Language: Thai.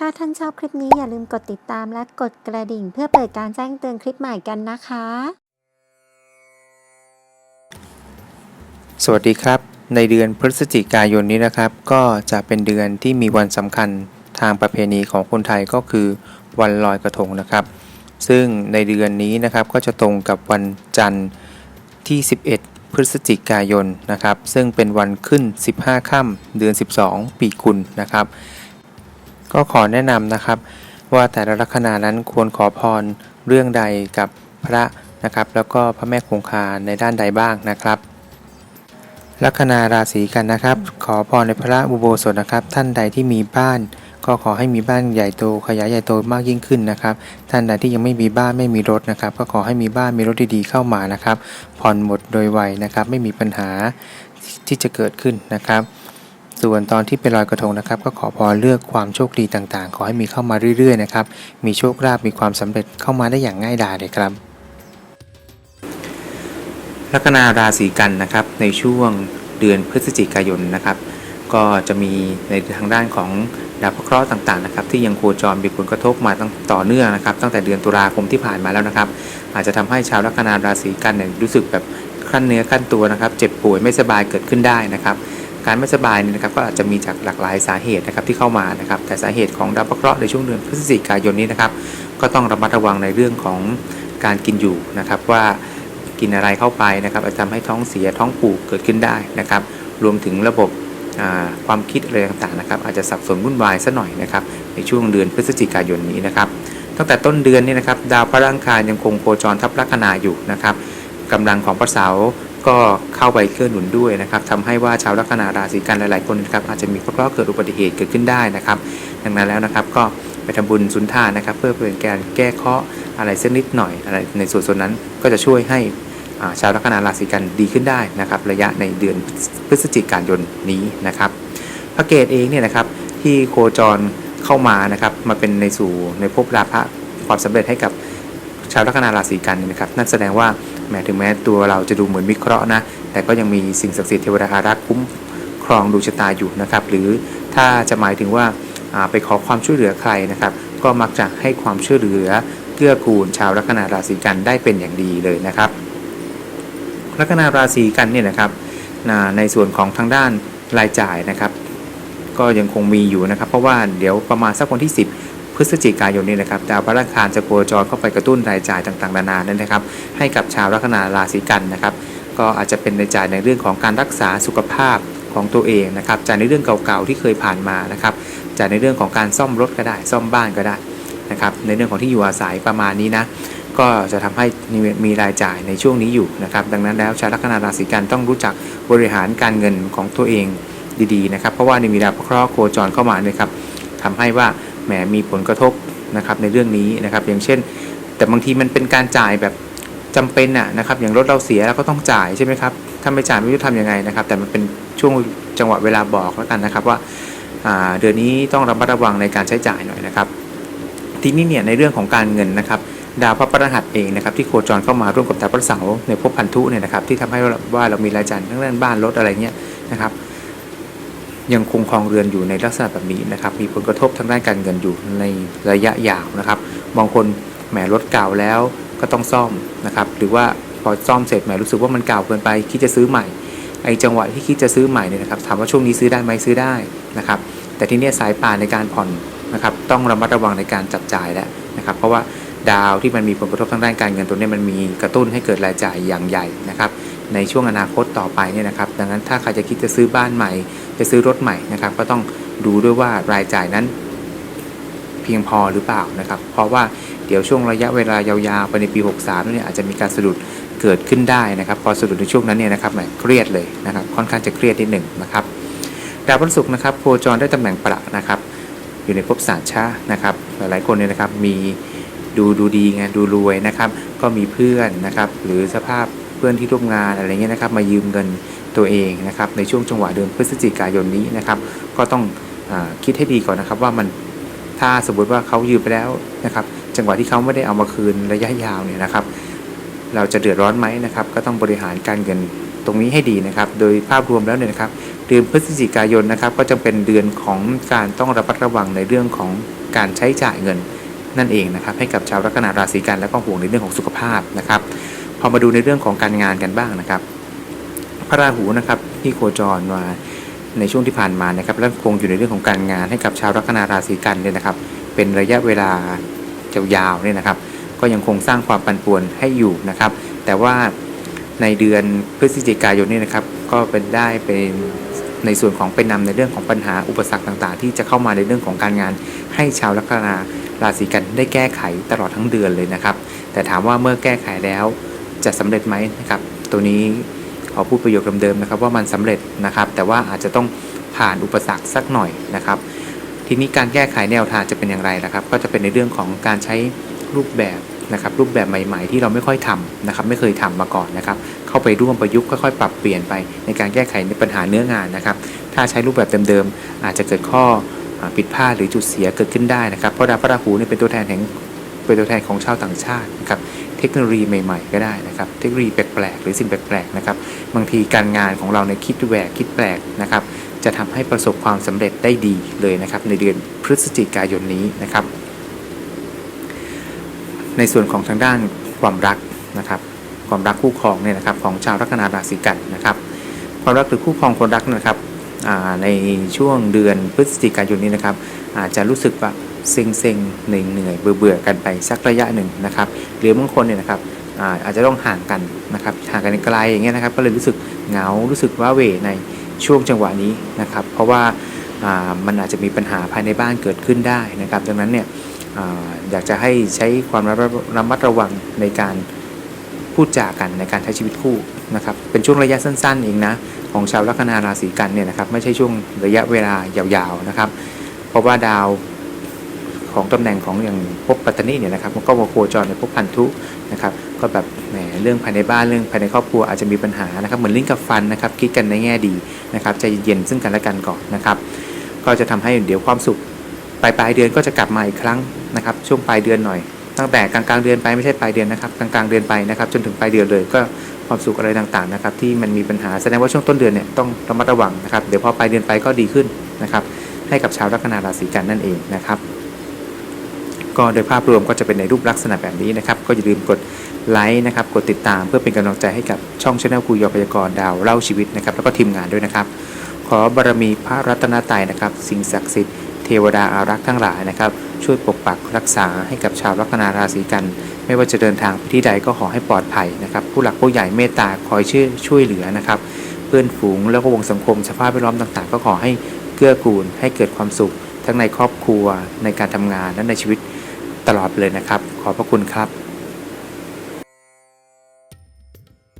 ถ้าท่านชอบคลิปนี้อย่าลืมกดติดตามและกดกระดิ่ง เพื่อเปิดการแจ้งเตือนคลิปใหม่กันนะคะ สวัสดีครับ ในเดือนพฤศจิกายนนี้นะครับ ก็จะเป็นเดือนที่มีวันสำคัญทางประเพณีของคนไทยก็คือวันลอยกระทงนะครับ ซึ่งในเดือนนี้นะครับก็จะตรงกับวันจันทร์ที่ 11 พฤศจิกายนนะครับ ซึ่งเป็นวันขึ้น 15 ค่ำเดือน 12 ปีกุลนะครับ ก็ขอแนะนำนะครับ ว่าแต่ละลัคนานั้นควรขอพรเรื่องใดกับพระนะครับ แล้วก็พระแม่คงคาในด้านใดบ้างนะครับ ลัคนาราศีกันนะครับ ขอพรในพระอุโบสถนะครับ ท่านใดที่มีบ้านก็ขอให้มีบ้านใหญ่โตขยายใหญ่โตมากยิ่งขึ้นนะครับ ท่านใดที่ยังไม่มีบ้านไม่มีรถนะครับ ก็ขอให้มีบ้านมีรถดีๆเข้ามานะครับ ผ่อนหมดโดยไวนะครับ ไม่มีปัญหาที่จะเกิดขึ้นนะครับ ส่วนตอนที่ไปลอยกระทงนะครับ ก็ขอพรเลือกความโชคดีต่างๆ ขอให้มีเข้ามาเรื่อยๆนะครับมีโชคลาภมีความสำเร็จเข้ามาได้อย่างง่ายดายเลยครับลัคนาราศีกันนะครับในช่วงเดือนพฤศจิกายนนะครับ ก็จะมีในทางด้านของดาวพระเคราะห์ต่างๆนะครับที่ยังโคจรมีผลกระทบมาตั้งต่อเนื่องนะครับ ตั้งแต่เดือนตุลาคมที่ผ่านมาแล้วนะครับ อาจจะทำให้ชาวลัคนาราศีกันเนี่ยรู้สึกแบบขั้นเนื้อขั้นตัวนะครับ เจ็บป่วยไม่สบายเกิดขึ้นได้นะครับ การไม่สบายเนี่ยนะครับก็อาจจะมีจากหลากหลายสาเหตุนะครับที่เข้ามานะครับแต่สาเหตุของดาวเคราะห์ในช่วงเดือนพฤศจิกายนนี้นะครับก็ต้องระมัดระวังในเรื่องของการกินอยู่นะครับว่ากินอะไรเข้าไปนะครับอาจจะทำให้ท้องเสียท้องผูกเกิดขึ้นได้นะครับ รวมถึงระบบความคิดอะไรต่างๆนะครับอาจจะสับสนวุ่นวายซะหน่อยนะครับในช่วงเดือนพฤศจิกายนนี้นะครับตั้งแต่ต้นเดือนนี่นะครับดาวพระอังคารยังคงโคจรทับลัคนาอยู่นะครับกำลังของพระเสา ก็เข้าไปเกื้อหนุนด้วยนะครับทำให้ว่าชาวลัคนาราศีกันหลายๆคนนะครับอาจจะมีเคราะห์เกิดอุบัติเหตุเกิดขึ้นได้นะครับ ดังนั้นแล้วนะครับก็ไปทำบุญสุนทานนะครับ เพื่อเป็นการแก้เคราะห์อะไรสักนิดหน่อยอะไรในส่วนส่วนนั้นก็จะช่วยให้าชาวลัคนาราศีกันดีขึ้นได้นะครับ ระยะในเดือนพฤศจิกายนนี้นะครับพระเกตเองเนี่ยนะครับที่โคจรเข้ามานะครับมาเป็นในสู่ในภพราภะความสำเร็จให้กับชาวลัคนาราศีกันนะครับ นั่นแสดงว่า แม้ถึงแม้ตัวเราจะดูเหมือนวิเคราะห์นะ แต่ก็ยังมีสิ่งศักดิ์สิทธิ์เทวดาอารักษ์คุ้มครองดูชะตาอยู่นะครับ หรือถ้าจะหมายถึงว่าไปขอความช่วยเหลือใครนะครับ ก็มักจะให้ความช่วยเหลือเกื้อกูลชาวลัคนาราศีกันได้เป็นอย่างดีเลยนะครับ ลัคนาราศีกันเนี่ยนะครับในส่วนของทางด้านรายจ่ายนะครับ ก็ยังคงมีอยู่นะครับ เพราะว่าเดี๋ยวประมาณสักวันที่ 10 พฤศจิกายนนี้นะครับดาวพระอังคารจะโคจรเข้าไปกระตุ้นรายจ่ายต่างๆนานานั่นนะครับ ให้กับชาวลัคนาราศีกันนะครับ ก็อาจจะเป็นรายจ่ายในเรื่องของการรักษาสุขภาพของตัวเองนะครับจ่ายในเรื่องเก่าๆที่เคยผ่านมานะครับจ่ายในเรื่องของการซ่อมรถก็ได้ ซ่อมบ้านก็ได้นะครับ ในเรื่องของที่อยู่อาศัยประมาณนี้นะก็จะทำให้มีรายจ่ายในช่วงนี้อยู่นะครับ ดังนั้นแล้วชาวลัคนาราศีกันต้องรู้จักบริหารการเงินของตัวเองดีๆนะครับ เพราะว่าในมีดาวพระเคราะห์โคจรเข้ามาเนี่ยครับทำให้ว่า แหมมีผลกระทบนะครับในเรื่องนี้นะครับ อย่างเช่น แต่บางทีมันเป็นการจ่ายแบบจำเป็นอะนะครับ อย่างรถเราเสียเราก็ต้องจ่ายใช่ไหมครับถ้าไม่จ่ายไม่รู้จะทำยังไงนะครับ แต่มันเป็นช่วงจังหวะเวลาบอกแล้วกันนะครับว่าเดือนนี้ต้องระมัดระวังในการใช้จ่ายหน่อยนะครับ ทีนี้เนี่ยในเรื่องของการเงินนะครับ ดาวพระพฤหัสเองนะครับที่โคจรเข้ามาร่วมกับดาวพระเสาร์ในภพพันธุเนี่ยนะครับที่ทำให้ว่าเรามีรายจ่ายทั้งเรื่องบ้านรถอะไรเงี้ยนะครับ ยังคงครองเรือนอยู่ในลักษณะแบบนี้นะครับ มีผลกระทบทางด้านการเงินอยู่ในระยะยาวนะครับ บางคนแหมรถเก่าแล้วก็ต้องซ่อมนะครับ หรือว่าพอซ่อมเสร็จแหมรู้สึกว่ามันเก่าเกินไป คิดจะซื้อใหม่ ไอจังหวะที่คิดจะซื้อใหม่เนี่ยนะครับ ถามว่าช่วงนี้ซื้อได้ไหมซื้อได้นะครับ แต่ที่เนี้ยสายป่านในการผ่อนนะครับ ต้องระมัดระวังในการจับจ่ายแล้วนะครับ เพราะว่าดาวที่มันมีผลกระทบทางด้านการเงินตัวนี้มันมีกระตุ้นให้เกิดรายจ่ายอย่างใหญ่นะครับ ในช่วงอนาคตต่อไปเนี่ยนะครับ ดังนั้นถ้าใครจะคิดจะซื้อบ้านใหม่ จะซื้อรถใหม่นะครับ ก็ต้องดูด้วยว่ารายจ่ายนั้นเพียงพอหรือเปล่านะครับ เพราะว่าเดี๋ยวช่วงระยะเวลายาวๆไปในปี 63เนี่ยอาจจะมีการสะดุดเกิดขึ้นได้นะครับ พอสะดุดในช่วงนั้นเนี่ยนะครับแหมเครียดเลยนะครับ ค่อนข้างจะเครียดนิดหนึ่งนะครับดาวพฤหัสนะครับโคจรได้ตำแหน่งประนะครับ อยู่ในภพสารชานะครับ หลายๆคนเนี่ยนะครับมีดูดูดีไงดูรวยนะครับ ก็มีเพื่อนนะครับ หรือสภาพ พื่อนที่ร่วมงานอะไรเงี้ยนะครับมายืมเงินตัวเองนะครับในช่วงจังหวะเดือนพฤศจิกายนนี้นะครับ ก็ต้องอคิดให้ดีก่อนนะครับว่ามันถ้าสมมติว่าเขายืมไปแล้วนะครับจังหวะที่เขาไม่ได้เอามาคืนระยะยาวเนี่ยนะครับ เราจะเดือดร้อนไหมนะครับก็ต้องบริหารการเงินตรงนี้ให้ดีนะครับ โดยภาพรวมแล้วเนี่ยนะครับ เดือนพฤศจิกายนนะครับ ก็จะเป็นเดือนของการต้องระมัดระวังในเรื่องของการใช้จ่ายเงินนั่นเองนะครับ ให้กับชาวลัคนาราศีกันแล้วก็ห่วงในเรื่องของสุขภาพนะครับ พอมาดูในเรื่องของการงานกันบ้างนะครับ พระราหูนะครับที่โคจรมาในช่วงที่ผ่านมานะครับและคงอยู่ในเรื่องของการงานให้กับชาวลัคนาราศีกันเนี่ยนะครับ เป็นระยะเวลายาวๆเนี่ยนะครับ ก็ยังคงสร้างความปั่นป่วนให้อยู่นะครับ แต่ว่าในเดือนพฤศจิกายนนี่นะครับ ก็เป็นได้เป็นในส่วนของเป็นนำในเรื่องของปัญหาอุปสรรคต่างๆ ที่จะเข้ามาในเรื่องของการงาน ให้ชาวลัคนาราศีกันได้แก้ไขตลอดทั้งเดือนเลยนะครับ แต่ถามว่าเมื่อแก้ไขแล้ว จะสำเร็จไหมนะครับ ตัวนี้ขอพูดประโยคเดิมๆนะครับ ว่ามันสำเร็จนะครับ แต่ว่าอาจจะต้องผ่านอุปสรรคสักหน่อยนะครับ ทีนี้การแก้ไขแนวทางจะเป็นอย่างไรนะครับ ก็จะเป็นในเรื่องของการใช้รูปแบบนะครับ รูปแบบใหม่ ๆ ที่เราไม่ค่อยทำนะครับ ไม่เคยทำมาก่อนนะครับ เข้าไปร่วมประยุกต์ค่อยๆปรับเปลี่ยนไปในการแก้ไขในปัญหาเนื้องานนะครับ ถ้าใช้รูปแบบเดิมๆอาจจะเกิดข้อผิดพลาดหรือจุดเสียเกิดขึ้นได้นะครับ เพราะดาวพระราหูเนี่ยเป็นตัวแทนแห่งเป็นตัวแทนของชาวต่างชาตินะครับ ทคโนโลยีใหม่ ๆ ก็ได้นะครับ เทคโนโลยีแปลกๆหรือสิ่งแปลกๆนะครับ บางทีการงานของเราในคิดแหวกคิดแปลกนะครับ จะทำให้ประสบความสำเร็จได้ดีเลยนะครับ ในเดือนพฤศจิกายนนี้นะครับ ในส่วนของทางด้านความรักนะครับ ความรักคู่ครองเนี่ยนะครับของชาวลัคนาราศีกันนะครับ ความรักหรือคู่ครองคนรักนะครับในช่วงเดือนพฤศจิกายนนี้นะครับ อาจจะรู้สึกว่า เซ็งเซ็งเหนื่อยเหนื่อยเบื่อเบื่อกันไปสักระยะหนึ่งนะครับ หรือบางคนเนี่ยนะครับอาอาจจะต้องห่างกันนะครับห่างกันไกลอย่างเงี้ยนะครับ ก็เลยรู้สึกเหงารู้สึกว้าเหวในช่วงจังหวะนี้นะครับ เพราะว่าามันอาจจะมีปัญหาภายในบ้านเกิดขึ้นได้นะครับ ดังนั้นเนี่ยออยากจะให้ใช้ความระมัดระมัดระวังในการพูดจากันในการใช้ชีวิตคู่นะครับ เป็นช่วงระยะสั้นๆเองนะของชาวลัคนาราศีกันเนี่ยนะครับ ไม่ใช่ช่วงระยะเวลายาวๆนะครับ เพราะว่าดาว ของตำแหน่งของอย่างภพปัตตานีเนี่ยนะครับมันก็มาโคจรในภพพันธุนะครับก็แบบแหมเรื่องภายในบ้านเรื่องภายในครอบครัวอาจจะมีปัญหานะครับเหมือนลิ้นกับฟันนะครับคิดกันในแง่ดีนะครับใจเย็นซึ่งกันและกันก่อนนะครับก็จะทำให้เดี๋ยวความสุขปลายปลายเดือนก็จะกลับมาอีกครั้งนะครับช่วงปลายเดือนหน่อย ตั้งแต่กลางกลางเดือนไปไม่ใช่ปลายเดือนนะครับกลางกลางเดือนไปนะครับจนถึงปลายเดือนเลยก็ความสุขอะไรต่างๆนะครับที่มันมีปัญหาแสดงว่าช่วงต้นเดือนเนี่ยต้องระมัดระวังนะครับเดี๋ยวพอปลายเดือนไปก็ดีขึ้นนะครับให้กับชาวลัคนาราศีกันนั่นเองนะครับ ก็โดยภาพรวมก็จะเป็นในรูปลักษณะแบบนี้นะครับ ก็อย่าลืมกดไลค์นะครับ กดติดตามเพื่อเป็นกำลังใจให้กับช่องช anel คุยยอพยากรณ์ดาวเล่าชีวิตนะครับ แล้วก็ทีมงานด้วยนะครับ ขอบารมีพระรัตนตรัยนะครับ สิ่งศักดิ์สิทธิ์เทวดาอารักษ์ทั้งหลายนะครับ ช่วยปกปักรักษาให้กับชาวลัคนาราศีกัน ไม่ว่าจะเดินทางไปที่ใดก็ขอให้ปลอดภัยนะครับ ผู้หลักผู้ใหญ่เมตตาคอยช่วยช่วยเหลือนะครับ เพื่อนฝูงแล้วก็วงสังคมสภาพแวดล้อมต่าง ๆ ก็ขอให้เกื้อกูลให้เกิดความสุข ทั้งในครอบครัวในการทำงานและในชีวิต ตลอดเลยนะครับ ขอบพระคุณครับ